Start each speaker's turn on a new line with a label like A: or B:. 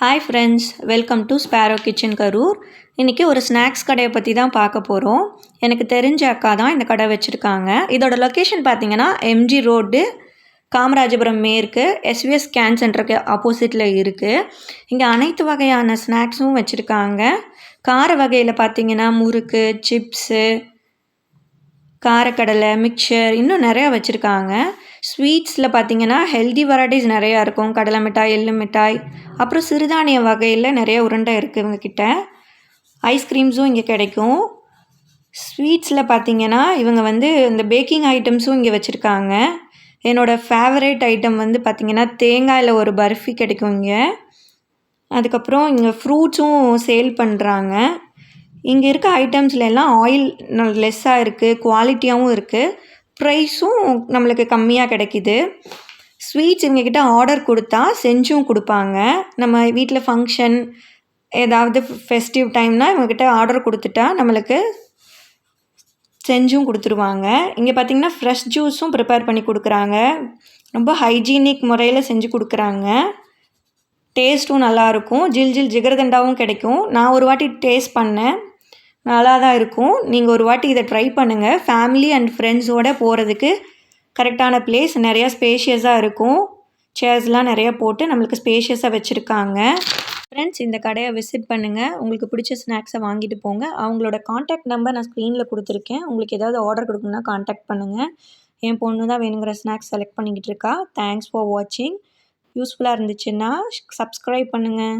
A: Hi friends welcome to sparrow kitchen Karur இன்றைக்கி ஒரு snacks கடையை பற்றி தான் பார்க்க போகிறோம் எனக்கு தெரிஞ்ச அக்கா தான் இந்த கடை வச்சுருக்காங்க. இதோட லொக்கேஷன் பார்த்தீங்கன்னா எம்ஜி ரோடு காமராஜபுரம் மேற்கு எஸ்விஎஸ் ஸ்கேன் சென்டருக்கு ஆப்போசிட்டில் இருக்குது இங்கே அனைத்து வகையான ஸ்நாக்ஸும் வச்சுருக்காங்க. கார வகையில் பார்த்தீங்கன்னா முறுக்கு சிப்ஸு காரக்கடலை மிக்சர் இன்னும் நிறையா வச்சுருக்காங்க. ஸ்வீட்ஸில் பார்த்தீங்கன்னா ஹெல்தி வெரைட்டிஸ் நிறையா இருக்கும். கடலை மிட்டாய் எள்ளு மிட்டாய் அப்புறம் சிறுதானிய வகையில் நிறைய உருண்டை இருக்குது இவங்கக்கிட்ட ஐஸ்கிரீம்ஸும் இங்கே கிடைக்கும். ஸ்வீட்ஸில் பார்த்தீங்கன்னா இவங்க வந்து இந்த பேக்கிங் ஐட்டம்ஸும் இங்கே வச்சுருக்காங்க. என்னோடய ஃபேவரேட் ஐட்டம் வந்து பார்த்திங்கன்னா தேங்காயில் ஒரு பர்ஃபி கிடைக்கும் இங்கே. அதுக்கப்புறம் இங்கே ஃப்ரூட்ஸும் சேல் பண்ணுறாங்க இங்கே இருக்க ஐட்டம்ஸில் எல்லாம் ஆயில் லெஸ்ஸாக இருக்குது குவாலிட்டியாகவும் இருக்குது ப்ரைஸும் நம்மளுக்கு கம்மியாக கிடைக்கிது. ஸ்வீட்ஸ் இவங்கக்கிட்ட ஆர்டர் கொடுத்தா செஞ்சும் கொடுப்பாங்க. நம்ம வீட்டில் ஃபங்க்ஷன் ஏதாவது ஃபெஸ்டிவ் டைம்னால் இவங்கக்கிட்ட ஆர்டர் கொடுத்துட்டா நம்மளுக்கு செஞ்சும் கொடுத்துருவாங்க. இங்கே பார்த்திங்கன்னா ஃப்ரெஷ் ஜூஸும் ப்ரிப்பேர் பண்ணி கொடுக்குறாங்க. ரொம்ப ஹைஜீனிக் முறையில் செஞ்சு கொடுக்குறாங்க. டேஸ்ட்டும் நல்லாயிருக்கும் ஜில் ஜில் ஜிகர்தண்டாவும் கிடைக்கும். நான் ஒரு வாட்டி டேஸ்ட் பண்ணேன். நல்லா தான் இருக்கும். நீங்கள் ஒரு வாட்டி இதை ட்ரை பண்ணுங்கள் ஃபேமிலி அண்ட் ஃப்ரெண்ட்ஸோடு போகிறதுக்கு கரெக்டான பிளேஸ் நிறையா ஸ்பேஷியஸாக இருக்கும். சேர்ஸ்லாம் நிறையா போட்டு நம்மளுக்கு ஸ்பேஷியஸாக வச்சுருக்காங்க. ஃப்ரெண்ட்ஸ் இந்த கடையை விசிட் பண்ணுங்கள் உங்களுக்கு பிடிச்ச ஸ்நாக்ஸை வாங்கிட்டு போங்க. அவங்களோட காண்டாக்ட் நம்பர் நான் ஸ்க்ரீனில் கொடுத்துருக்கேன். உங்களுக்கு ஏதாவது ஆர்டர் கொடுக்கணுன்னா காண்டாக்ட் பண்ணுங்கள் என் பொண்ணு தான் வேணுங்கிற ஸ்நாக்ஸ் செலக்ட் பண்ணிக்கிட்டு இருக்கா. தேங்க்ஸ் ஃபார் வாட்சிங் யூஸ்ஃபுல்லாக இருந்துச்சுன்னா சப்ஸ்கிரைப் பண்ணுங்கள்